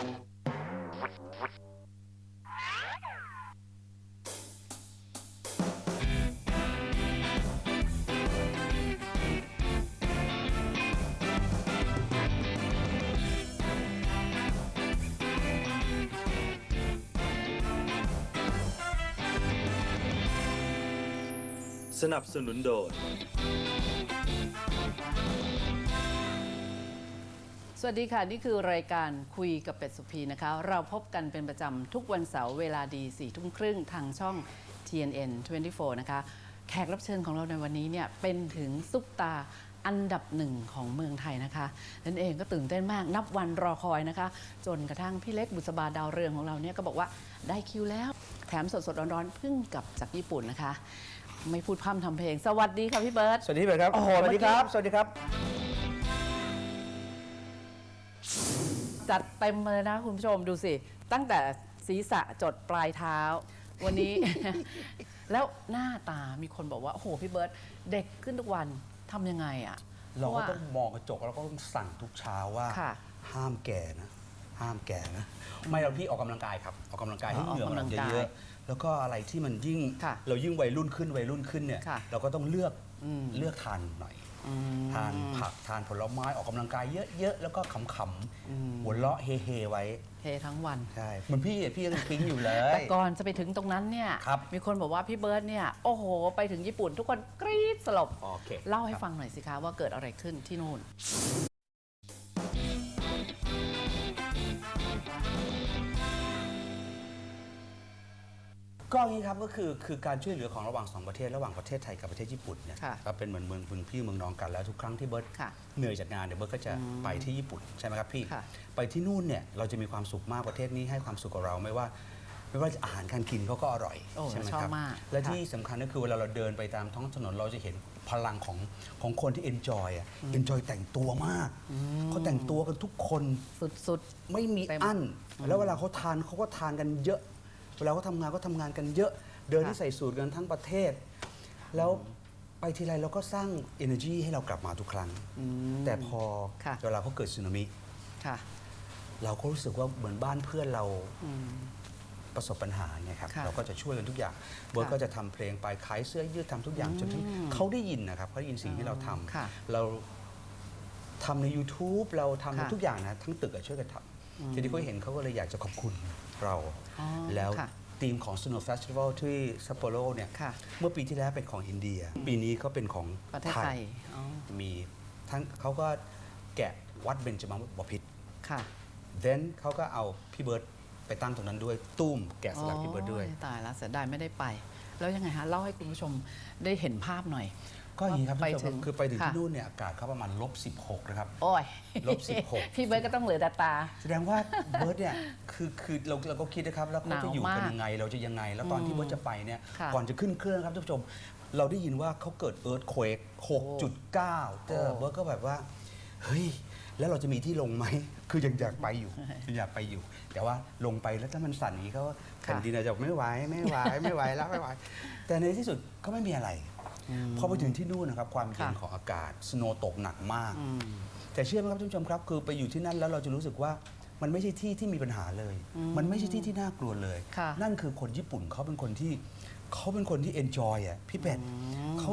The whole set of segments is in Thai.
สนับสนุนโดย สวัสดีค่ะ นี่คือรายการคุยกับเป็ดสุพีนะคะ เราพบกันเป็นประจำทุกวันเสาร์เวลาดี4ี่ทุ่มครึ่งทางช่อง TNN 24 นะคะ แขกรับเชิญของเราในวันนี้เนี่ยเป็นถึงซุปตาอันดับหนึ่งของเมืองไทยนะคะนั่นเองก็ตื่นเต้นมากนับวันรอคอยนะคะ จนกระทั่งพี่เล็กบุษบาดาวเรืองของเราเนี่ยก็บอกว่าได้คิวแล้ว แถมสดๆร้อนๆเพิ่งกลับจากญี่ปุ่นนะคะ ไม่พูดพร่ำทำเพลง สวัสดีค่ะพี่เบิร์ตสวัสดีเบิร์ดครับโอ้โหสวัสดีครับเมื่อกี้สวัสดีครับ จัดเต็มมาเลยนะคุณผู้ชมดูสิ ตั้งแต่ศีรษะจดปลายเท้า วันนี้ แล้วหน้าตามีคนบอกว่า โอ้โห พี่เบิร์ตเด็กขึ้นทุกวันทำยังไงอะ เราพะก็ว่ต้องมองกระจกแล้วก็ต้องสั่งทุกเช้าว่า ค่ะห้ามแก่นะ ห้ามแก่นะ ไม่เราพี่ออกกำลังกายครับ ออกกำลังกายให้อ๋อเหงื่อออกมันกำลังกายเยอะๆแล้วก็อะไรที่มันยิ่งค่ะเรายิ่งวัยรุ่นขึ้นวัยรุ่นขึ้นเนี่ยค่ะเราก็ต้องเลือกอืม เลือกทานหน่อยอืม ทานผักทานผลไม้ออกกำลังกายเยอะๆ แล้วก็ขำอืมๆหัวเราะเฮๆไว้เททั้งวัน ใช่เหมือนพี่อะพี่ยังปิ๊งอยู่เลแต่ยก่อนจะไปถึงตรงนั้นเนี่ย ครับ มีคนบอกว่าพี่เบิร์ตเนี่ย โอ้โห ไปถึงญี่ปุ่นทุกคนกรี๊ดสลบ โอเคเล่าให้ฟังหน่อยสิคะว่าเกิดอะไรขึ้นที่นู่น ก็อย่างนี้ครับก็คือคือการช่วยเหลือของระหว่างสองประเทศระหว่างประเทศไทยกับประเทศญี่ปุ่นเนี่ยค่ะก็เป็นเหมือนเมืองเมืองพี่เมืองน้องกันแล้วทุกครั้งที่เบิร์ตค่ะเหนื่อยจากงานเดี๋ยวเบิร์ตก็จะอืมไปที่ญี่ปุ่นใช่ไหมครับพี่ ค่ะ ไปที่นู่นเนี่ยเราจะมีความสุขมากประเทศนี้ให้ความสุขกับเราไม่ว่า ไม่ว่าอาหารการกินเขาก็อร่อยโอ้ใช่ไหมชอบครับมากและค่ะ ที่สำคัญก็คือเวลาเราเดินไปตามท้องถนนเราจะเห็นพลังของของคนที่ enjoy อะ enjoy แต่งตัวมากเขาแต่งตัวกันทุกคน สุด ไม่มีเต็มอั้น แล้วเวลาเขาทานเขาก็ทานกันเยอะ เวลาเขาทำงานก็ทำงานกันเยอะ เดินค่ะที่ใส่สูตรกันทั้งประเทศ แล้วไปทีไรเราก็สร้าง energy ให้เรากลับมาทุกครั้ง อืม แต่พอค่ะ เวลาเขาเกิดสึนามิ ค่ะ เราก็รู้สึกว่าเหมือนบ้านเพื่อนเราอืม ประสบปัญหาไงครับค่ะเราก็จะช่วยกันทุกอย่างเบิร์ตค่ะก็จะทำเพลงไปขายเสื้อยืดทำทุกอย่างอืมจนทั้งเขาได้ยินนะครับเขาได้ยินสิ่งที่เราทำค่ะเราทำใน YouTube เราทำในค่ะทุกอย่างนะทั้งตึกอะช่วยกันทำทีนี้เขาเห็นเขาก็เลยอยากจะขอบคุณ เรา อ๋อแล้วค่ะทีมของ Snow Festival ที่ซัปโปโรเนี่ย ค่ะ เมื่อปีที่แล้วเป็นของอินเดีย ปีนี้ก็เป็นของประเทศไทย อ๋อ มีทั้งเขาก็แกะวัดเบญจมาบพิตร ค่ะเดนเขาก็เอาพี่เบิร์ตไปตั้งตรงนั้นด้วยตุ้มแกะสลักพี่เบิร์ตด้วย โอ้ตายแล้วเสียดายไม่ได้ไป แล้วยังไงฮะ เล่าให้คุณผู้ชมได้เห็นภาพหน่อย ก็อย่างนี้ครับไปท่านผู้ชถึมงคือไปถึงค่ะที่นู่นเนี่ยอากาศเขาประมาณลบ16นะครับโอ้ยลบ16 พี่เบิร์ตก็ต้องเหลือแต่ตา แสดงว่าเบิร์ตเนี่ยคือคือเราเราก็คิดนะครับแล้วเขาจะอยู่กันยังไงเราจะยังไง แล้วตอนที่เบิร์ตจะไปเนี่ยค่ะก่อนจะขึ้นเครื่องครับท่านผู้ชม เราได้ยินว่าเขาเกิดเอิร์ธเควก6.9เจอโอ้เบิร์ตก็แบบว่าเฮ้ยแล้วเราจะมีที่ลงไหม คือยังอยากไปอยู่ยังอยากไปอยู่ แต่ว่าลงไปแล้วถ้ามันสั่นอย่างนี้เขาแผ่นดินอาจจะไม่ไหวไม่ไหวไม่ไหวแล้วไม่ไหว แต่ในที่สุดก็ไม่มีอะไร พอไปถึงที่นู่นนะครับความเย็นค่ะของอากาศสโนว์ตกหนักมากอืมแต่เชื่อไหมครับท่านผู้ชมครับ คือไปอยู่ที่นั่นแล้วเราจะรู้สึกว่ามันไม่ใช่ที่ที่มีปัญหาเลย มันไม่ใช่ที่ที่น่ากลัวเลยค่ะนั่นคือคนญี่ปุ่นเขาเป็นคนที่เขาเป็นคนที่ enjoy อะพี่เป็ดเขา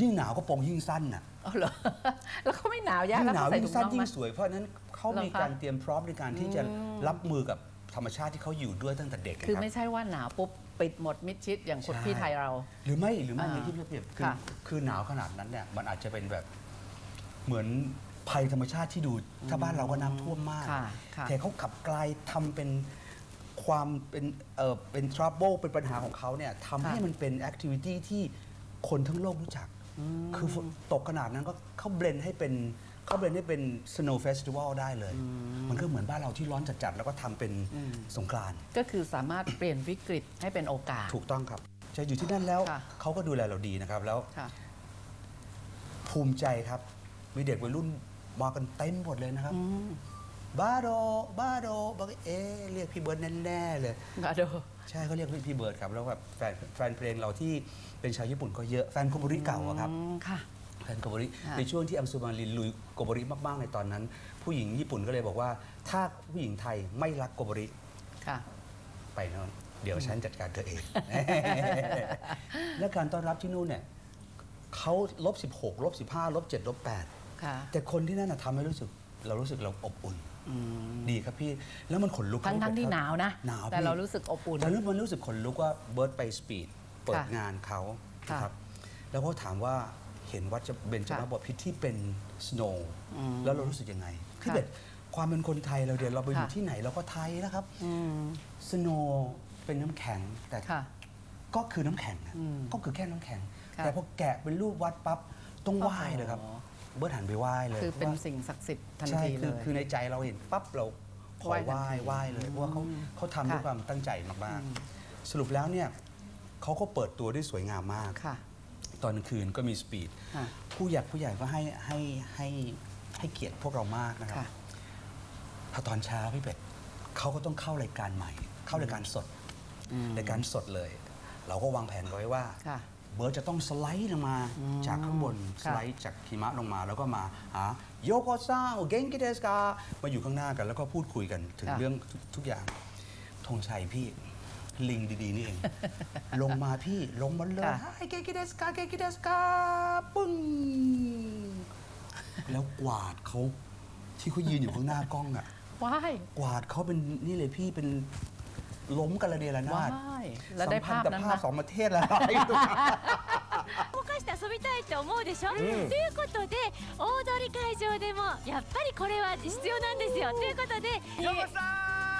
ยิ่งหนาวก็โปรงยิ่งสั้นอะเอาเหรอ แล้วเขาไม่หนาวยากยิ่งแล้วหนาวเขาใส่ยิ่ถุงงสั้นน่องยิ่ไหมงสวย เพราะฉะนั้นเขาเหรอมีคะการเตรียมพร้อมในการที่จะรับมือกับธรรมชาติที่เขาอยู่ด้วยตั้งแต่เด็ก คือนะไม่รับใช่ว่าหนาวปุ๊บ ปิดหมดมิดชิดอย่างคนใช่พี่ไทยเรา หรือไม่หรือไม่อ่าในที่พี่เปรียบคือค่ะคือหนาวขนาดนั้นเนี่ยมันอาจจะเป็นแบบเหมือนภัยธรรมชาติที่ดูถ้าบ้านเราก็น้ำท่วมมาก ค่ะค่ะแต่เขากลับกลายทำเป็นความเป็นเอ่อเป็น trouble เป็นปัญหาของเขาเนี่ยทำให้มันเป็น activity ที่คนทั้งโลกรู้จัก คือฝนตกขนาดนั้นก็เขาเบลนให้เป็น เขาเบลนให้เป็น snow festival ได้เลย มันก็เหมือนบ้านเราที่ร้อนจัดๆ แล้วก็ทำเป็นสงกรานต์ก็คือสามารถเปลี่ยนวิกฤตให้เป็นโอกาส ถูกต้องครับจะอยู่ที่นั่นแล้วค่ะ เขาก็ดูแลเราดีนะครับ แล้วค่ะ ภูมิใจครับ มีเด็กวัยรุ่นมากันเต็มหมดเลยนะครับ อืมบ้าโดบ้าโดบอกเอ๊ะเรียกพี่เบิร์ดแน่ๆเลยกาโดใช่เขาเรียกพี่เบิร์ดครับ แล้วแบบแฟนแฟนเพลงเราที่เป็นชาวญี่ปุ่นก็เยอะ แฟนคุบุริเก่าอะครับ อืมค่ะ แฟนโกโบริค่ะในช่วงที่อังสุมารินลุยโกโบริมากๆในตอนนั้น ผู้หญิงญี่ปุ่นก็เลยบอกว่า ถ้าผู้หญิงไทยไม่รักโกโบริค่ะไปโนอนเดี๋ยวฉันจัดการเธอเอง และการต้อนรับที่นู่นเนี่ยเขาลบ16ลบ15ลบ7ลบค่ะ8แต่คนที่นั่นนะทำให้รู้สึกเรารู้สึกเราอบอุ่นดีครับพี่ แล้วมันขนลุกทั้งครับทั้งที่หนาวนะหนาวแต่พี่เรารู้สึกอบอุ่นแต่มันรู้สึกขนลุกว่าเบิร์ตไปสปีดเปิดค่ะงานเขาค่ะนะครับ แล้วก็ถามว่าเห็นวัดเบญจมาค่ะบพิตรที่เป็นสโนว์อืมแล้วเรารู้สึกยังไงพี่ค่ะเบ็ดความเป็นคนไทยเราเดี๋ยวเราไปอยู่ค่ะที่ไหนเราก็ไทยนะครับอืมสโนว์เป็นน้ำแข็งแต่ค่ะก็คือน้ำแข็งนะอืมก็คือแค่น้ำแข็งค่ะแต่พอแกะเป็นรูปวัดปั๊บต้องไหว้เลยครับโอ้โหเบิร์ตหันไปไหว้เลยคือเป็นว่าสิ่งศักดิ์สิทธิ์ทันใช่ทีเลคือยคือในใจเราเห็นปั๊บเราขอไหว้ไหว้ทันทีไหว้เลยเพราะว่าเขาอืมเขาทำด้วยค่ะความตั้งใจมากๆสรุปแล้วเนี่ยเขาก็เปิดตัวได้สวยงามมากค่ะ ตอนกลางคืนก็มีสปีด ค่ะ ผู้ใหญ่ผู้ใหญ่ก็ให้ให้ให้ให้เกียรติพวกเรามากนะครับ ค่ะ พอตอนเช้าพี่เป็ดเขาก็ต้องเข้ารายการใหม่ เข้ารายการสดอืม รายการสดเลย เราก็วางแผนกันไว้ว่า ค่ะเบิร์ตจะต้องสไลด์ลงมาอืมจากข้างบนสค่ะไลด์จากหิมะลงมา แล้วก็มาหาโยโกซ่าเกงกิเดสกามาอยู่ข้างหน้ากันแล้วก็พูดคุยกันถึงค่ะเรื่องทุกทุกอย่างธงชัยพี่ ลิงดีๆนี่เอง ลงมาพี่ลงมาเลย ค่ะ ไฮเกงกิเดสกาเกงกิเดสกาปึ้ง แล้วกวาดเขาที่เขายืนอยู่ข้างหน้ากล้องอะ ว้าย กวาดเขาเป็นนี่เลยพี่เป็นล้มกันระเดระนา ว้า ด ย แล้วได้ภาพ สัมพัธ์กับ นั้น ภาพ นะ สองประเทศแล้ว 動かして遊びたいって思うでしょ、ということで大通り会場でもやっぱりこれは必要なんですよということで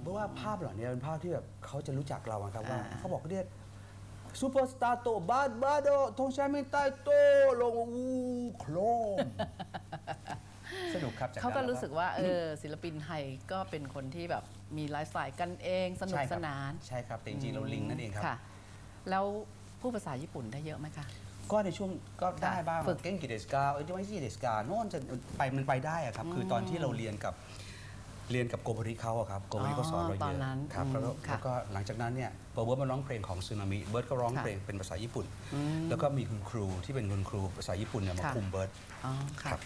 เพราะว่าภาพเหล่านี้เป็นภาพที่แบบเขาจะรู้จักเราอะครับว่าอ่าเขาบอกเรียกซูเปอร์สตาร์โตบาดบาโดธงชัยไม่ใต้โตลงอูโครมสนุกครับจเขาก็นั้นรู้สึกว่าเออศิลปินไทยก็เป็นคนที่แบบมีไลฟ์สไตล์กันเองสนุกใช่คสรับนาน ใช่ครับ แต่จริงๆเราลิงนั่นเองครับค่ะแล้วผู้ภาษาญี่ปุ่นได้เยอะไหมคะก็ในช่วงก็ได้บ้างฝึกเก่งกิเดสกาเอ้ยไม่ใช่เดสกาโน่นจะไปมันไปได้อะครับ คือตอนที่เราเรียนกับ เรียนกับโกโบริเขาอะครับโกโบริเขาสอนเราตเยอนนั้นอะครับอืมแล้วก็ค่ะแล้วก็หลังจากนั้นเนี่ยพอเบิร์ตมาร้องเพลงของซึนามิเบิร์ตก็ร้องค่ะเพลงเป็นภาษาญี่ปุ่นแล้วก็มีคุณครูที่เป็นคุณครูภาษาญี่ปุ่นเนี่ยมาค่ะ คุมเบิร์ตอ๋อค่ะครับ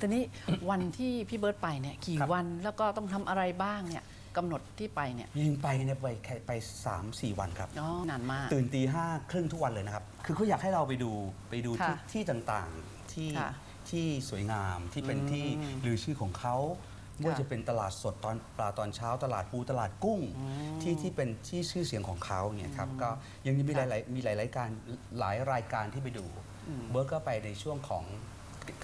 ทีนี้ วันที่พี่เบิร์ตไปเนี่ยกี่ครับ วันแล้วก็ต้องทำอะไรบ้างเนี่ยกำหนดที่ไปเนี่ยยิงไปเนี่ยไปแค่ไปสามสี่วันครับ อ๋อนานมาก ตื่นตีห้าครึ่งทุกวันเลยนะครับ คือเขาอยากให้เราไปดูไปดูที่ค่ะที่ต่างๆที่ค่ะที่สวยงามที่เป็นอืมที่ลือชื่อของเขา ไม่ว่าจะเป็นตลาดสดตอนปลาตอนเช้าตลาดปูตลาดกุ้ง ที่ที่เป็นที่ชื่อเสียงของเขาเนี่ยครับก็ยังมีหค่ะลายๆมีหลายรายการหลายรายการที่ไปดูเบิร์ตก็ไปในช่วงของ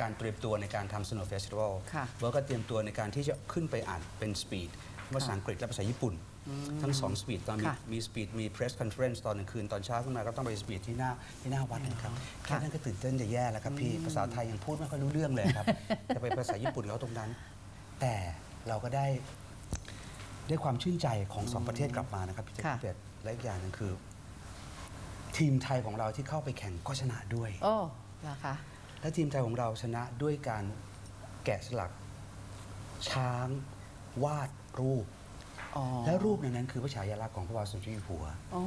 การเตรียมตัวในการทำ Snow Festival ค่ะเบิร์ตก็เตรียมตัวในการที่จะขึ้นไปอ่านเป็นสปีดภาษาอังกฤษและภาษาญี่ปุ่น ทั้งสองสปีดตอนมีค่ะมีสปีดมี press conference ตอนกลางคืน ตอนเช้าขึ้นมาก็ต้องไปสปีดที่หน้าที่หน้าวัดนะครับแค่นั้นก็ตื่นเต้นจะแย่แล้วครับพี่ ภาษาไทยยังพูดไม่ค่อยรู้เรื่องเลยครับ จะไปภาษาญี่ปุ่นเขาตรงนั้น แต่เราก็ได้ได้ความชื่นใจของสองประเทศกลับมานะครับพี่เจค่ะ พี่เป็ดและอีกอย่างหนึงคือ ทีมไทยของเราที่เข้าไปแข่งก็ชนะด้วย โอ้เหรอคะ และทีมไทยของเราชนะด้วยการแกะสลัก ช้าง วาดรูป อ๋อและรูปในนั้นคือพระฉายาลักษณ์ของพระบาทสมเด็จอยู่หัว อ๋อ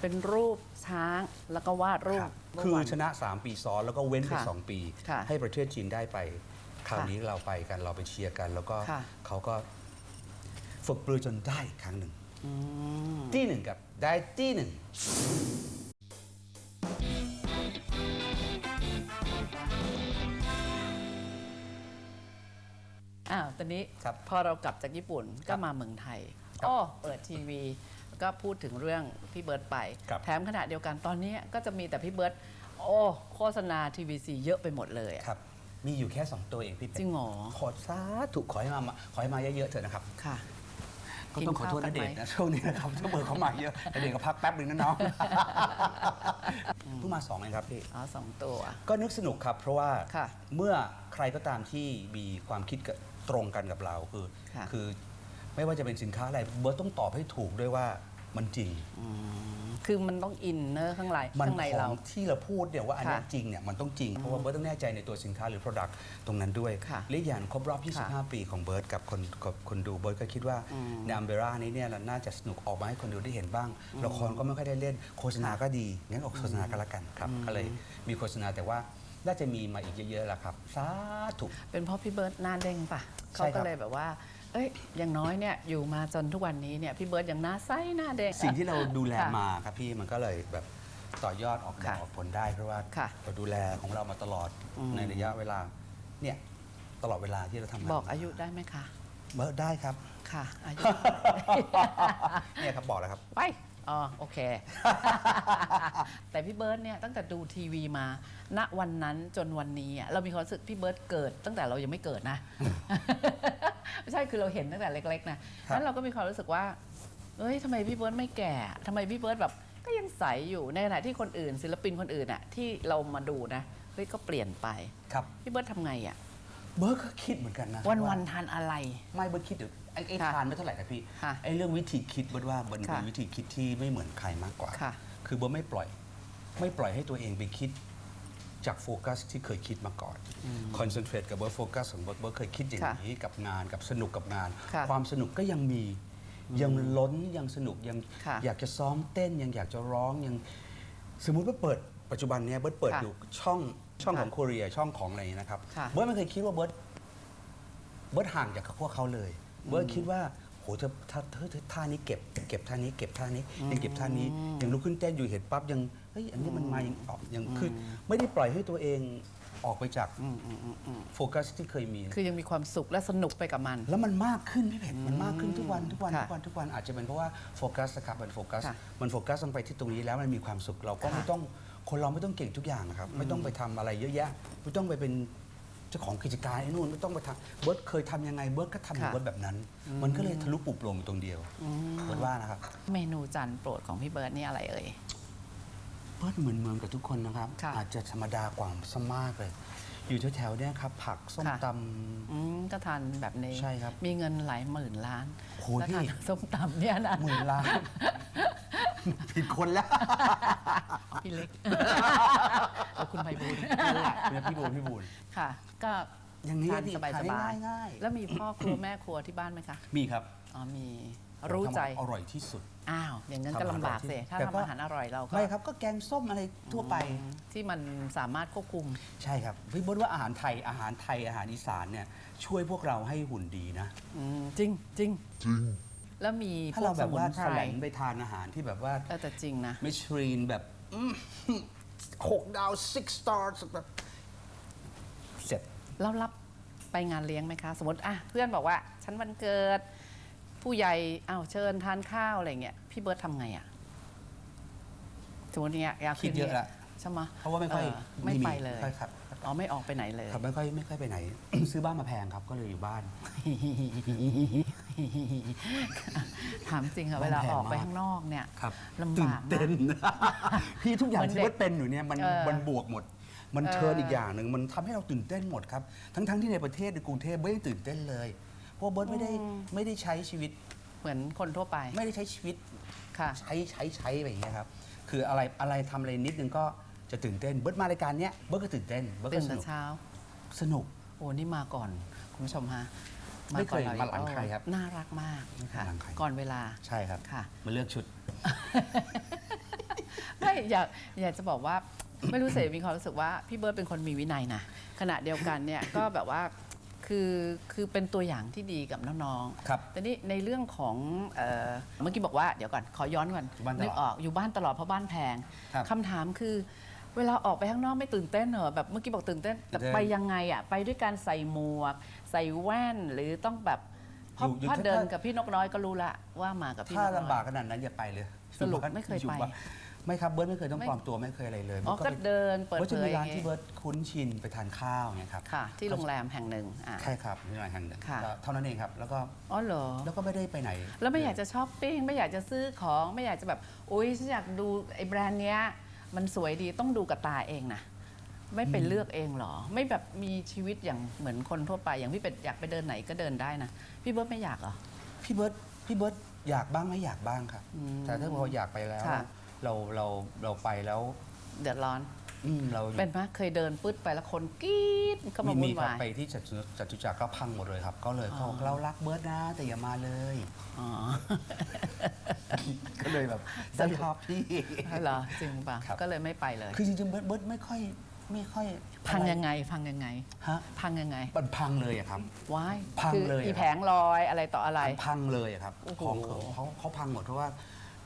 เป็นรูปช้างแล้วก็วาดรูปครับเมื่คือวันชนะ 3 ปีซ้อนแล้วก็เว้นไป ค่ะ2 ปี ค่ะให้ประเทศจีนได้ไป คราวค่ะนี้เราไปกันเราไปเชียร์กัน แล้วก็ค่ะ เขาก็ฝึกปรือจนได้อีกครั้งหนึ่งอืมที่หนึ่งกับได้ที่หนึ่ง อ้าวตอนนี้ครับพอเรากลับจากญี่ปุ่นคก็รับมาเมืองไทยครับโอ้เปิดทีวีแล้วก็พูดถึงเรื่องพี่เบิร์ตไป ครับแถมขณะเดียวกันตอนนี้ก็จะมีแต่พี่เบิร์ตโอ้โฆษณาทีวีซีเยอะไปหมดเลยอะครับ มีอยู่แค่ 2 ตัวเองพี่เป็ดจริงเหรอ ขอสาถูกขอให้มาขอให้มาเยอะๆเถอะนะครับ ค่ะ ก็ต้องขอโทษกินะนเดข้าวชกันไหมนะช่วงนี้นะครับถ้าเบอร์เขามาเยอะแต่เดชก็พักแป๊บหนึ่งนะน้องเพิ่งมาสองเองครับพี่ อ๋อสองตัว ก็นึกสนุกครับ เพราะว่าค่ะ เมื่อใครก็ตามที่มีความคิดกับตรงกันกับเราคือค่ะ คือไม่ว่าจะเป็นสินค้าอะไรเบิร์ตต้องตอบให้ถูกด้วยว่า มันจริง คือมันต้องอินเนอร์ข้างในมันข้างในขอเรางที่เราพูดเนี่ยว่าอันเนี้ยค่ะจริงเนี่ยมันต้องจริง เพราะว่าเบิร์ตต้องแน่ใจในตัวสินค้าหรือ Product ตรงนั้นด้วยค่ะและอีกอย่างครบรอบ ค่ะ25 ปีของเบิร์ตกับคนกับคนดูเบิร์ตก็คิดว่าอืมในอัมเบร่านี้เนี่ยเราน่าจะสนุกออกมาให้คนดูได้เห็นบ้างละครก็ไม่ค่อยได้เล่นโฆษณาก็ดีงั้นออกโฆษณาก็แล้วกันครับก็เลยมีโฆษณาแต่ว่าน่าจะมีมาอีกเยอะๆแล้วครับสาธุ เป็นเพราะพี่เบิร์ตหน้าเด้งป่ะ ใช่เขาครัก็บเลยแบบว่า เอ้ยอย่างน้อยเนี่ยอยู่มาจนทุกวันนี้เนี่ยพี่เบิร์ตยังหน้าใสหน้าเด้งสิ่งที่เราดูแลค่ะมาครับพี่มันก็เลยแบบต่อยอดออกดอกค่ะออกผลได้ เพราะว่าค่ะเราดูแลของเรามาตลอดอืม ในระยะเวลาเนี่ยตลอดเวลาที่เราทำงานบอกอายุได้ไหมคะ เบิร์ตได้ครับ ค่ะ อายุ เนี่ยครับบอกแล้วครับ ไป อ๋อโอเค แต่พี่เบิร์ตเนี่ยตั้งแต่ดูทีวีมา ณวันนั้นจนวันนี้อะเรามีความรู้สึกพี่เบิร์ตเกิด ตั้งแต่เรายังไม่เกิดนะ ไม่ใช่คือเราเห็นตั้งแต่เล็กๆนะครับนั้นเราก็มีความรู้สึกว่าเอ้ยทำไมพี่เบิร์ตไม่แก่ทำไมพี่เบิร์ตแบบก็ยังใสอยู่ในขณะที่คนอื่น ศิลปินคนอื่นอะที่เรามาดูนะเฮ้ยก็เปลี่ยนไปครับ พี่เบิร์ตทำไงอะเบิร์ตก็คิดเหมือนกันนะวันวัว่านๆทานอะไรไม่เบิร์ตคิดเดี๋ยว ไอ้ไอ้ค่ะทานไม่เท่าไหร่นะพี่ค่ะไอ้เรื่องวิธีคิดเบิร์ตว่ามันค่ะเป็นวิธีคิดที่ไม่เหมือนใครมากกว่า ค่ะ คือเบิร์ตไม่ปล่อย ไม่ปล่อยให้ตัวเองไปคิดจากโฟกัสที่เคยคิดมาก่อนคอนเซนเทรตกับเบิร์ตโฟกัสของเบิร์ตเบิร์ตเคยคิดอย่างค่ะนี้กับงานกับสนุกกับงาน ค่ะความสนุกก็ยังมียังล้นยังสนุกยังค่ะอยากจะซ้อมเต้นยังอยากจะร้องยังสมมุติว่าเปิดปัจจุบันเนี้ยเบิร์ตเปิดค่ะดูช่องช่องค่ะของโคเรียช่องของอะไรอย่างนี้นะครับค่ะ เบิร์ตไม่เคยคิดว่าเบิร์ตเบิร์ดห่างจากพวกเขาเลย เบิร์ดคิดว่าโหเธอท่าเธอเธอท่านี้เก็บ เก็บท่านี้เก็บท่านี้ยังเก็บท่านี้ยังลุกขึ้นเต้นอยู่เห็นปั๊บยังเฮ้ยอันนี้มันมายังออกยังคืออไม่ได้ปล่อยให้ตัวเองออกไปจากโฟกัสที่เคยมี คือยังมีความสุขและสนุกไปกับมัน แล้วมันมากขึ้นพี่เพชรมันมากขึ้นทุกวันทุกวันค่ะทุกวันทุกวันอาจจะเป็นเพราะว่าโฟกัสนะครับมันโฟกัสค่ะมันโฟกัสลงไปที่ตรงนี้แล้วมันมีความสุขเราก็ค่ะไม่ต้องคนเราไม่ต้องเก่งทุกอย่างนะครับ ไม่ต้องไปทำอะไรเยอะแยะ ไม่ต้องไปเป็นเจ้าของกิจการไอ้นู่นไม่ต้องไปทำเบิร์ดเคยทำยังไงเบิร์ดก็ทำของค่ะ เบิร์ดแบบนั้น มันก็เลยทะลุปุบโปร่งอยู่ตรงเดียวเบิร์ดว่านะครับเมนูจานโปรดของพี่เบิร์ตนี่อะไรเอ่ย เบิร์ดเหมือนเมืองกับทุกคนนะครับ ค่ะอาจจะธรรมดากว่าซะมากเลย อยู่แถวๆเนี่ยครับ ผักส้มค่ะ ต อืมก็ทานแบบนี้ใช่ครับมีเงินหลายหมื่นล้านโอ้โหแล้วทานพี่ส้มตำเนี่ยนะำหมื่นล้าน ผิดคนแล้วพี่เล็ก เอาคุณไพบูลย์เนี่ยพี่บูนพี่บูนค่ะ ก็อย่างนี้ทานดิสบายทาสนได้บายง่ายๆแล้วมีพ่อครัวแม่ครัวที่บ้านไหมคะมีครับอ๋อมีรู้ใจ ทำอร่อยที่สุด อ้าว อย่างนั้นทำก็ลำบากอาหารสิที่ถ้าแต่ก็ ทำอาหารอร่อยเราก็ ไม่ครับก็แกงส้มอะไรทั่วไป ที่มันสามารถควบคุม ใช่ครับพี่เบิร์ดว่าอาหารไทยอาหารไทยอาหารอีสานเนี่ยช่วยพวกเราให้หุ่นดีนะอืมจริงจริง แล้วมีพถ้าวเรากแบสบมุนว่าไพแสรลงไปทานอาหารที่แบบว่าเออแต่จริงนะมิชลีนแบบอื้อหกดาว six stars แบบเสร็จ แล้วรับไปงานเลี้ยงไหมคะ สมมติอะเพื่อนบอกว่า ฉันวันเกิด ผู้ใหญ่อ้าวเชิญทานข้าวอะไรเงี้ยพี่เบิร์ตทำไงอะสมมติเนี้ยอยากคิดเยอะละ ใช่ไหมเพราะว่าไม่ค่อยไม่ไปเลย ค่อยครับ อ๋อไม่ออกไปไหนเลย ครับไม่ค่อยไม่ค่อยไปไหน ซื้อบ้านมาแพงครับก็เลยอยู่บ้าน ถามจริงค่ะบ้านเวลาแพงออกไปมากข้างนอกเนี่ยครับลำตื่นบากเต้นนะ พี่ทุกอย่างเหมือนที่เด็กว่าเป็นอยู่เนี่ยมันเออมันบวกหมด มันเออเทิร์นอีกอย่างหนึ่งมันทำให้เราตื่นเต้นหมดครับ ทั้งๆที่ในประเทศในกรุงเทพไม่ได้ตื่นเต้นเลย เพราะว่าเบิร์ตไม่ได้ไม่ได้ใช้ชีวิต เหมือนคนทั่วไปไม่ได้ใช้ชีวิตค่ะ ใช้ใช้ใช้ไปอย่างเงี้ยครับ คืออะไรอะไรทำอะไรนิดนึงก็ จะตื่นเต้นเบิร์ตมารายการเนี้ยเบิร์ตก็ตื่นเต้นเบิร์ตตื่ก็นสแต่นุกเช้า สนุก โอ้นี่มาก่อน คุณผู้ชมฮะไม่เคยก่อนมาหลังใครครับน่ารักมากไม่เคยค่ะหลังใคร ก่อนเวลา ใช่ครับค่ะ มาเลือกชุด ไม่อยากอยากจะบอกว่าไม่รู้เสมีความรู้สึกว่าพี่เบิร์ตเป็นคนมีวินัยนะขณะเดียวกันเนี่ย ก็แบบว่าคือคือเป็นตัวอย่างที่ดีกับน้องๆครับแต่นี่ในเรื่องของเอ่อเมื่อกี้บอกว่าเดี๋ยวก่อนขอย้อนก่อนอยู่บ้านตลอดนึกออกอยู่บ้านตลอดเพราะบ้านแพงครับคำถามคือ เวลาออกไปข้างนอกไม่ตื่นเต้นเหรอแบบเมื่อกี้บอกตื่นเต้นแต่ตื่นเต้นไปยังไงอะไปด้วยการใส่หมวก ใส่แว่นหรือต้องแบบเพราะอยู่อยู่ถ้าถ้า เดินกับพี่นกน้อยก็รู้ละว่ามากับพี่นถ้ากน้อยลำบากขนาดนั้นอย่าไปเลยสรุปอยู่บ้านไม่เคยอยู่ไปบ้านไม่ครับเบิร์ดไม่เคยต้องไม่ ปลอมตัวไม่เคยอะไรเลยอ๋อบิร์ก็ไปเดินเปิดเบิร์ดเผจะยมีอร้าย่านงที่งี้เบิร์ดคุ้นชินไปทานข้าวเนี่ยครับค่ะ ที่โรงแรมแห่งหนึ่งอะ ใช่ครับที่ร้านแห่งหนึ่งค่ะก็เท่านั้นเองครับ แล้วก็อ๋อเหรอ แล้วก็ไม่ได้ไปไหน แล้วไม่อยากจะช้อปปิ้งไม่อยากจะซื้อของไม่อยากจะแบบ อุ้ยฉันอยากดูไอ้แบรนด์เนี้ย มันสวยดีต้องดูกับตาเองนะไม่ไปเลือกเองเหรอ ไม่แบบมีชีวิตอย่างเหมือนคนทั่วไป อย่างพี่เป็ดอยากไปเดินไหนก็เดินได้นะพี่เบิร์ตไม่อยากเหรอ พี่เบิร์ดพี่เบิร์ดอยากบ้างไม่อยากบ้างครับ อืมแต่ถ้าพออยากไปแล้ว ค่ะ เราเราเราไปแล้ว เดือดร้อน อืมเราเป็นไหมเคยเดินปื๊ดไปแล้วคนกรี๊ดเข้ามามีวุ่มีนครับวายไปที่จตุจตุจักรก็พังหมดเลยครับ ก็เลยเขาบอกอ๋อเรารักเบิร์ดนะแต่อย่ามาเลย อ๋อ ก็เลยแบบสรุปชอบพี่ เหรอจริงป่ะครับ ก็เลยไม่ไปเลย คือจริงๆเบิร์ดเบิร์ดไม่ค่อยไม่ค่อยพังอะไรยังไงพังยังไง ฮะพังยังไงมันพังเลยอะครับ ว้ายพังคือเลยอะ อีแผงลอยอะไรต่ออะไรพังเลยอะครับโอ้โหของเขาเขาเขาพังหมดเพราะว่า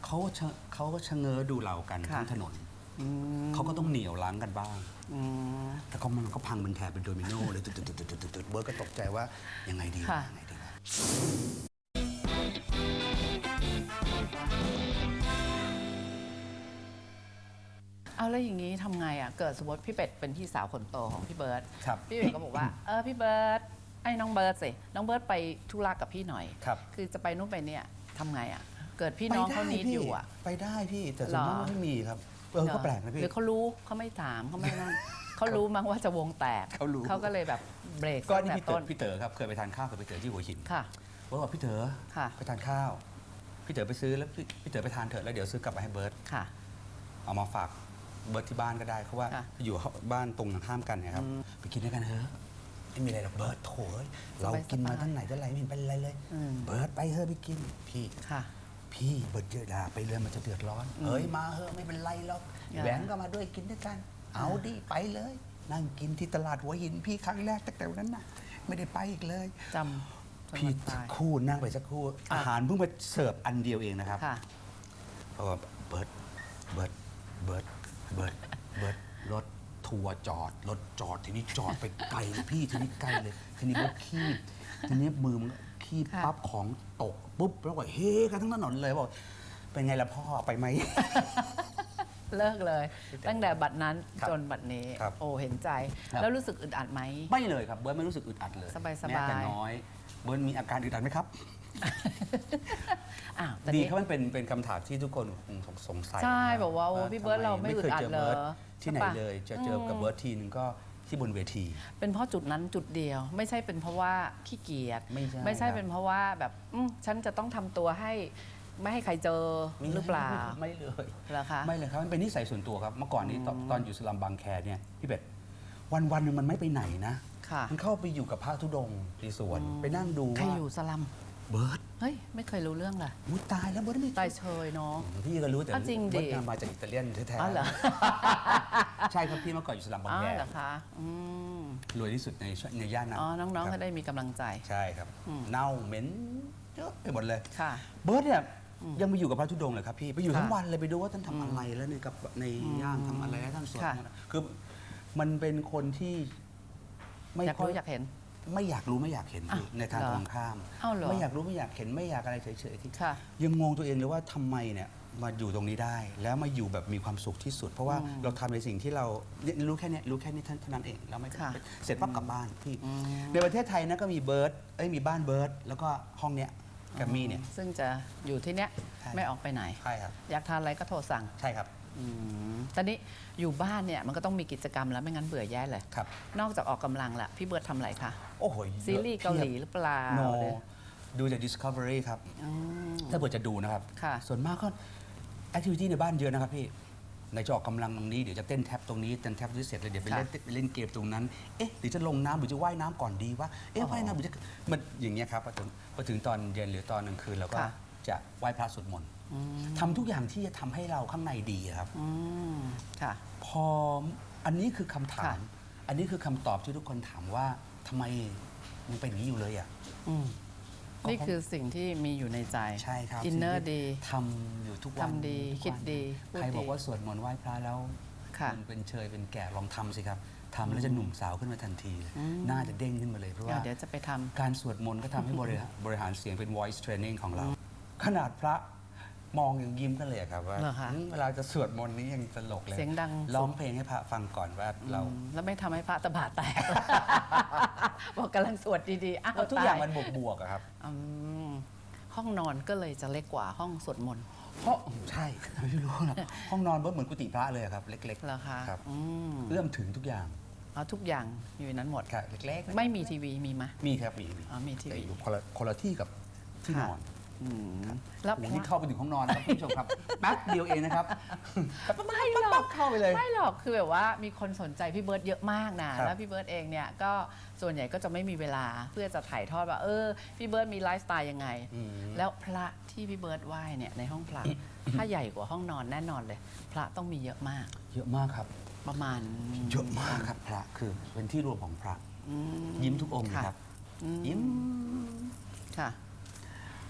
เขาชะเขาก็ชะเง้อดูเรากันค่ะ ทั้งถนนอืม เขาก็ต้องเหนียวล้างกันบ้างอืมแต่ก็มันก็พังเป็นแถบเป็นโดมิโนเลยตุดตุดตุดตุดตุดตุดเบิร์ดก็ตกใจว่ายังไงดีวะค่ะ ยังไงดีวะเอาแล้วอย่างนี้ทำไงอะ เกิดสมมติพี่เป็ดเป็นพี่สาวคนโตของพี่เบิร์ตครับ พี่เป็ดก็บอกว่า เออพี่เบิร์ตไอ้น้องเบิร์ตสิน้องเบิร์ตไปธุระกับพี่หน่อยครับคือจะไปนู่นไปเนี่ยทำไงอะ เกิดพี่น้องเขานิดอยู่อะ ไปได้พี่ แต่ส่วนมากเหรอไม่มีครับ เออก็แปลกนะพี่ หรือเขารู้เขาไม่ถามเขาไม่นั่นเขารู้มั้งว่าจะวงแตกเขารู้ เขาก็เลยแบบเบรกก็ตั้งนี่แต่พี่เต๋ต้อน พี่เต๋อครับเคยไปทานข้าวกับพี่เต๋อที่หัวหินค่ะ บอกว่าพี่เต๋อค่ะ ไปทานข้าว พี่เต๋อไปซื้อแล้วพี่พี่เต๋อไปทานเถอะแล้วเดี๋ยวซื้อกลับมาให้เบิร์ตค่ะ เอามาฝากเบิร์ตที่บ้านก็ได้เพราะว่าค่ะอยู่บ้านตรงข้ามกันเนะครับอืมไปกินด้วยกันเถอะไม่มีอะไรหรอกเบิร์ตโถเอ้ยเราสบายๆกินมาตั้งไหนตั้งไหนไม่เห็นเป็นไรเลย อืม เบิร์ตไปเถอะไปกินพี่ ค่ะ พี่เบิร์ตเยอะดาไปเรือมันจะเดือดร้อนอืมเฮ้ยมาเถอะไม่เป็นไรหรอกอย่าแหวนก็มาด้วยกินด้วยกัน เอาดิไปเลย นั่งกินที่ตลาดหัวหินพี่ครั้งแรกตั้งแต่วันนั้นน่ะ ไม่ได้ไปอีกเลยจำจนพี่วันตายสักครู่นั่งไปสักครู่อะอาหารเพิ่งมาเสิร์ฟอันเดียวเองนะครับค่ะเพราะว่าเบิร์ดเบิร์ดเบิร์ดเบิร์ดเบิร์ดรถทัวร์จอดรถจอดทีนี้จอดไปไกลเลยพี่ทีนี้ไกลเลย ทีนี้รถขี้ทีนี้มือมัน ขี้ค่ะ ปั๊บของตกปุ๊บแล้วก็เฮกันทั้งถนนเลยบอกเป็นไงล่ะพ่อไปไหม เลิกเลย ตั้งแต่บัตรนั้นครับจนบัตรนี้ ครับโอ้เห็นใจ ครับ แล้วรู้สึกอึดอัดไหม ไม่เลยครับเบิร์ดไม่รู้สึกอึดอัดเลยสบายๆ แม้แต่น้อยเบิร์ดมีอาการอึดอัดไหมครับ อ้าวแต่ดีนี่ ครับมันเป็นเป็นคำถามที่ทุกคนคงสงสัยใช่นะบอกว่าโอ้พี่เบิร์ดทำเราไม่อึดอัดคยจเหรอบิร์ดที่ไหนใช่ปะเลย จะเจอกับอืมเบิร์ดทีนึงก็ ที่บนเวที เป็นเพราะจุดนั้นจุดเดียว ไม่ใช่เป็นเพราะว่าขี้เกียจไม่ใช่ไม่ใช่ครับ เป็นเพราะว่าแบบอืมฉันจะต้องทำตัวให้ไม่ให้ใครเจอหรือเปล่าไม่เลย เหรอคะ ไม่เลยครับมันเป็นนิสัยส่วนตัวครับเมื่อก่อนนี้ตอนอืมตอนอยู่สลัมบางแคเนี่ยพี่เป็ดวันวันๆหนึงมันไม่ไปไหนนะค่ะ มันเข้าไปอยู่กับพระธุดงค์ในสวนอืมไปนั่งดูใครว่าอยู่สลัม เบิร์ดเฮ้ย ไม่เคยรู้เรื่องเลยอุ๊ยตายแล้วเบิร์ดไม่ตายเชยเนาะ พี่ก็รู้แต่อะจริงดิ เบิร์ดมาจากอิตาเลียนแท้อ๋อเหรอๆใช่ครับพี่เมื่อก่อนอยู่สลัมบางอ๋อแคเหรอคะอืมรวยที่สุดในในย่านนั้นอ๋อน้องๆคก็รับได้มีกำลังใจ ใช่ครับอืมเน่าเหม็นเยอะไปหมดเลย ค่ะ เบิร์ดเนี่ยอืมยังไปอยู่กับพระธุดงค์เลยครับพี่ไปอยู่ค่ะทั้งวันเลยไปดูว่าท่านทำอะไรแล้วในกับในย่ามทำอะไรแล้วท่านสวดค่ะ มนต์คือมันเป็นคนที่ไม่อยากค่รู้อยากเห็น ไม่อยากรู้ไม่อยากเห็นพี่อะในทางเหรอตรงข้ามอ้าวเหรอไม่อยากรู้ไม่อยากเห็นไม่อยากอะไรเฉยๆที่ค่ะ ยังงงตัวเองเลยว่าทำไมเนี่ยมาอยู่ตรงนี้ได้ แล้วมาอยู่แบบมีความสุขที่สุด เพราะว่าอืมเราทำในสิ่งที่เราเนี่ยรู้แค่เนี้ยรู้แค่นี้เท่านั้นเองแล้วไม่ค่ะเสร็จปั๊บกลับบ้านพี่อืมในประเทศไทยนะก็มีเบิร์ดเอ้ยมีบ้านเบิร์ดแล้วก็ห้องเนี้ยแกมมี่เนี่ย ซึ่งจะอยู่ที่เนี้ยใช่ ไม่ออกไปไหน ใช่ครับ อยากทานอะไรก็โทรสั่ง ใช่ครับอืม ตอนนี้อยู่บ้านเนี่ยมันก็ต้องมีกิจกรรมแล้วไม่งั้นเบื่อแย่เลย ครับ นอกจากออกกำลังละพี่เบิร์ดทำอะไรคะ โอ้โหซีรีส์เกาหลีหรือเปล่าโนหรือดูจาก Discovery ครับอืมถ้าเกิดจะดูนะครับ ค่ะ ส่วนมากก็แอคทิวิตี้ในบ้านเยอะนะครับพี่ไหนจะออกกำลังตรงนี้ เดี๋ยวจะเต้นแท็บตรงนี้เต้นแท็บที่เสร็จเลยเดี๋ยวไปเล่นค่ะไปเล่นเกมตรงนั้น เอ๊ะหรือจะลงน้ำหรือจะว่ายน้ำก่อนดีวะ เอ๊ะอ๋อว่ายน้ำหรือจะมันอย่างเงี้ยครับพอถึงพอถึงตอนเย็นหรือตอนกลางคืนเราก็ค่ะ จะไหว้พระสวดมนต์อืม ทำทุกอย่างที่จะทำให้เราข้างในดีครับ อืมค่ะ พออันนี้คือคำถาม ค่ะ อันนี้คือคำตอบที่ทุกคนถามว่าทำไมมันเป็นอย่างนี้อยู่เลยอะ อืมก็นี่คือสิ่งที่มีอยู่ในใจใช่ครับอินเนอร์ดี ทำอยู่ทุกวันทำดีทุกวันคิดดีพูดใครบอกดีว่าสวดมนต์ไหว้พระแล้วค่ะมันเป็นเชยเป็นแก่ลองทำสิครับทำแล้วจะหนุ่มสาวขึ้นมาทันทีเลยหน้าจะเด้งขึ้นมาเลยเพราะว่าเดี๋ยวจะไปทำ การสวดมนต์ก็ทำให้บริหารบริหารเสียงเป็น voice training ของเรา ขนาดพระ มองยังยิ้มกันเลยอะครับว่าเหรอคะ อืมเวลาจะสวดมนต์นี้ยังตลกเลยเสียงดังร้องเพลงให้พระฟังก่อนว่าเรา อืมแล้วไม่ทำให้พระตะบาแตก บอกกำลังสวดดีๆอ้าวเพราะทุกอย่างตมันบวกบวกๆอะครับ อืมห้องนอนก็เลยจะเล็กกว่าห้องสวดมนต์เพราะใช่ไม่รู้หรอกห้องนอนเบิร์เหมือนกุฏิพระเลยอะครับ เล็ก เหรอคะครับ อืมเอื้อมถึงทุกอย่างเอาทุกอย่างอยู่ในนั้นหมดครับเล็กๆไม่มีทีวีมีไหม มีครับมีมีอ๋อมีทีวี แต่อยู่คนละคนละที่กับที่นอน อืมแล้วโอ้พโหนี่ระเข้าไปถึงห้องนอนนะครับคุณผู้ชมครับ แป๊บเดียวเองนะครับไม่หรอกเข้าไปเลย ไม่หรอกคือแบบว่ามีคนสนใจพี่เบิร์ตเยอะมากนะ ครับแล้วพี่เบิร์ตเองเนี่ยก็ส่วนใหญ่ก็จะไม่มีเวลาเพื่อจะถ่ายทอดว่าเออพี่เบิร์ตมีไลฟ์สไตล์ยังไง อืม แล้วพระที่พี่เบิร์ตไหว้เนี่ยในห้องพระ ถ้าใหญ่กว่าห้องนอนแน่นอนเลย พระต้องมีเยอะมากเยอะมากครับ ประมาณ เยอะมากครับพระคือเป็นที่รวมของพระอืมยิ้มทุกองค์นะครับอืมยิ้มค่ะ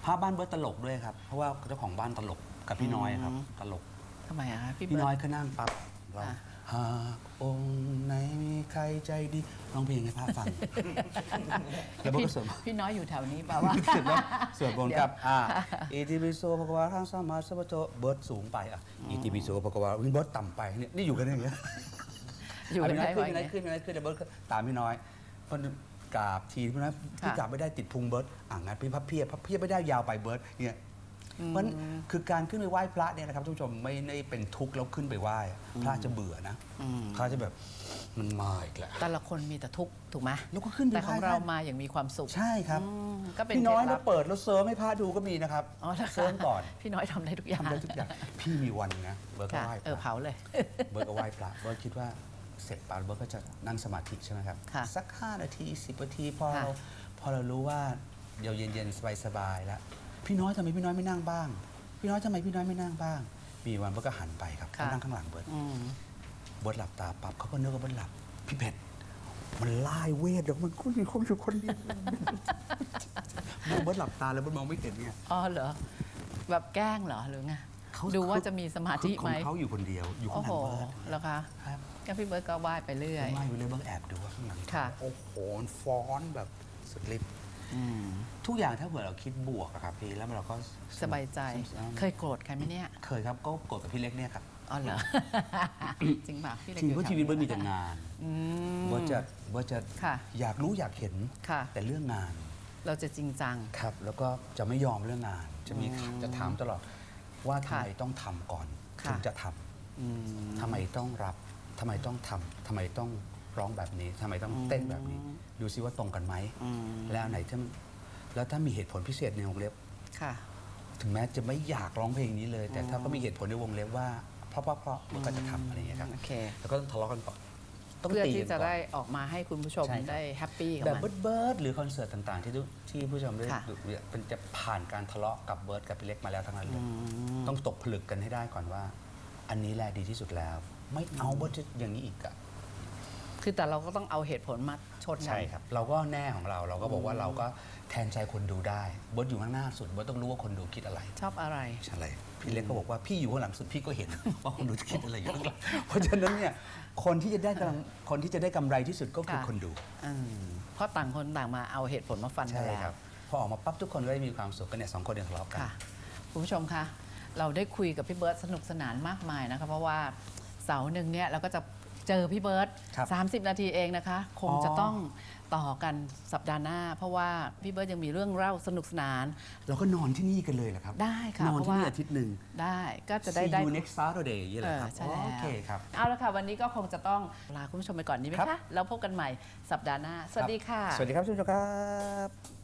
พระบ้านเบิร์ตตลกด้วยครับ เพราะว่าเจ้าของบ้านตลกกับพี่น้อยครับอืมตลก ทำไมอะคะพี่พี่เบิน้อยร์ตก็นั่งปั๊บเราอะ หากองค์ไหนมีใครใจดีร้องเพลงให้พระฟัง แล้วเบิร์ตก็สวดมนต์พี่น้อยอยู่แถวนี้เปล่าวะเสร็จแล้วสวดมนต์ครับอ่าอิติปิโสภควาทังสัมมาสัพพะโตเบิร์ตสูงไปอะอิติปิโสภควาวินเบิร์ตต่ำไปเนี่ยนี่อยู่กันอย่างเงี้ยอยู่กันพี่น้ได้อยไหมขึ้นพี่น้อยขึ้นพี่น้อยขึ้นเดี๋ยวเบิร์ตก็ตามพี่น้อยเพน กราบทีพี่น้อยพี่ค่ะกราบไม่ได้ติดพุงเบิร์ตอ่างงั้นพี่พับเพียบพับเพียบไม่ได้ยาวไปเบิร์ตเนี่ยเพราะฉะนั้นคือการขึ้นไปไหว้พระเนี่ยนะครับทุกผู้ชมไม่ได้เป็นทุกข์แล้วขึ้นไปไหว้พระจะเบื่อนะอืมพระจะแบบมันมาอีกแล้วแต่ละคนมีแต่ทุกข์ถูกไหมแล้วก็ขึ้นไปแต่ของไหว้เราท่านมาอย่างมีความสุขใช่ครับอืมก็เป็นพี่น้อยเคล็ดแล้ลัวบเปิดแล้วเซิร์ฟให้พระดูก็มีนะครับอ๋อเหรอคะเซิร์ฟก่อนพี่น้อยทำได้ทุกอย่างทำได้ทุกอย่างพี่มีวันนะเบิร์ตก็ค่ะไหว้พเออระเผาเลย เบิร์ตก็ไหว้พระเบิร์ตคิดว่า เสร็จปั๊บเบิร์ตก็จะนั่งสมาธิใช่ไหมครับ ค่ะสัก 5 นาที 10 นาทีพอค่ะ เราพอเรารู้ว่าเดี๋ยวเย็นๆสบายๆแล้วพี่น้อยทำไมพี่น้อยไม่นั่งบ้าง พี่น้อยทำไมพี่น้อยไม่นั่งบ้าง มีวันเบิร์ตก็หันไปครับเขานั่งข้างหลังเบิร์ตอืม เบิร์ตหลับตาปั๊บเขาก็นึกว่าเบิร์ตหลับ พี่เพชรมันไล่เวทแล้วมันคุณมีคนอยู่คนเดียวเบิร์ตหลับตาแล้วเบิร์ตมองไม่เห็นไง อ๋อเหรอ แบบแกล้งเหรอหรือไง เขาดูว่าจะมีสมาธิขไหมองเขาอยู่คนเดียว อยู่โอ้ข้างหโหลังเบิร์ตแล้วคะครับก็พี่เบิร์ตก็ไหว้ไปเรื่อย ไม่อยู่เลยเบิร์ตแอบดูว่าข้างหลังค่ะโอ้โหมันฟ้อนแบบสุดฤทธิ์อืมทุกอย่างถ้าเผื่อเราคิดบวกอะครับพี่แล้วเราก็สบายใจ เคยโกรธใครไหมเนี่ย เคยครับก็โกรธกับพี่เล็กเนี่ยครับอ๋อเหรอจริงป่ะพี่เล็กจริงอยู่เพราะแถชีวิตเบิร์ตมีแต่งานอืมเบิร์ตจะเบิร์ตจะค่ะอยากรู้อยากเห็นค่ะแต่เรื่องงาน เราจะจริงจังครับ แล้วก็จะไม่ยอมเรื่องงาน จะมีอืมจะถามตลอด ว่าทำค่ะไมต้องทำก่อน ค่ะ ถึงจะทำอืม ทำไมต้องรับทำไมต้องทำทำไมต้องร้องแบบนี้ทำไมต้องเต้นแบบนี้ ดูซิว่าตรงกันไหมอืมแล้วอันไหนถ้าแล้วถ้ามีเหตุผลพิเศษในวงเล็บ ค่ะ ถึงแม้จะไม่อยากร้องเพลงนี้เลย แต่ถ้าก็มีเหตุผลในวงเล็บว่า เพราะเพราะเพราะมันก็จะทำอะไรอย่างเงี้ยครับโอเค แล้วก็ต้องทะเลาะกันก่อน ต้องเพื่อตีที่กันจะก่อนได้ออกมาให้คุณผู้ชมใช่ครับ ได้แฮปปี้กับแบบมัน เบิร์ดเบิร์ดหรือคอนเสิร์ตต่างๆ ที่ทุกที่ผู้ชมได้ค่ะ ดูเนี่ยเป็นจะผ่านการทะเลาะกับเบิร์ดกับพี่เล็กมาแล้วทั้งนั้นเลยอืมต้องตกผลึกกันให้ได้ก่อนว่า อันนี้แหละดีที่สุดแล้ว ไม่เอาเบิร์ดจะอย่างนี้อีกอะ คือแต่เราก็ต้องเอาเหตุผลมาชนกัน ใช่ครับ เราก็แน่ของเราเราก็บอกว่าเราก็แทนใจคนดูได้เบิร์ดอยู่ข้างหน้าสุดเบิร์ดต้องรู้ว่าคนดูคิดอะไรชอบอะไร ใช่เลยพี่เล็กก็บอกว่าพี่อยู่ข้างหลังสุดพี่ก็เห็น ว่าคนดูคิดอะไรอยู่ข้างหลังเพราะฉะนั้นเนี่ยคนที่จะได้กำลังคนที่จะได้กำไรที่สุดก็คือค่ะ คนดู อืมเพราะต่างคนต่างมาเอาเหตุผลมาฟันกันแล้วพอออกมาปั๊บทุกคนก็ได้มีความสุขกันเนี่ยสองคนเนี่ยทะเลาะกัน ค่ะคุณผู้ชมคะเราได้คุยกับพี่เบิร์ตสนุกสนานมากมายนะคะเพราะว่าเสาร์หนึ่งเนี่ยเราก็จะ เจอพี่เบิร์ตครับ 30 นาทีเองนะคะ คงอ๋อจะต้องต่อกันสัปดาห์หน้า เพราะว่าพี่เบิร์ตยังมีเรื่องเล่าสนุกสนาน เราก็นอนที่นี่กันเลยแหละครับได้ค่ะนอนเพราะที่ว่านี่อาทิตย์หนึ่ง ได้ก็จะได้ See ได้ you next Saturday อย่างนี้เอเลยอครับใช่แล้ว โอเคครับ เอาละค่ะ วันนี้ก็คงจะต้องลาคุณผู้ชมไปก่อนนี้ไหมครัคะบแล้วพบกันใหม่สัปดาห์หน้า สวัสดีค่ะ สวัสดีครับทุกท่านครับ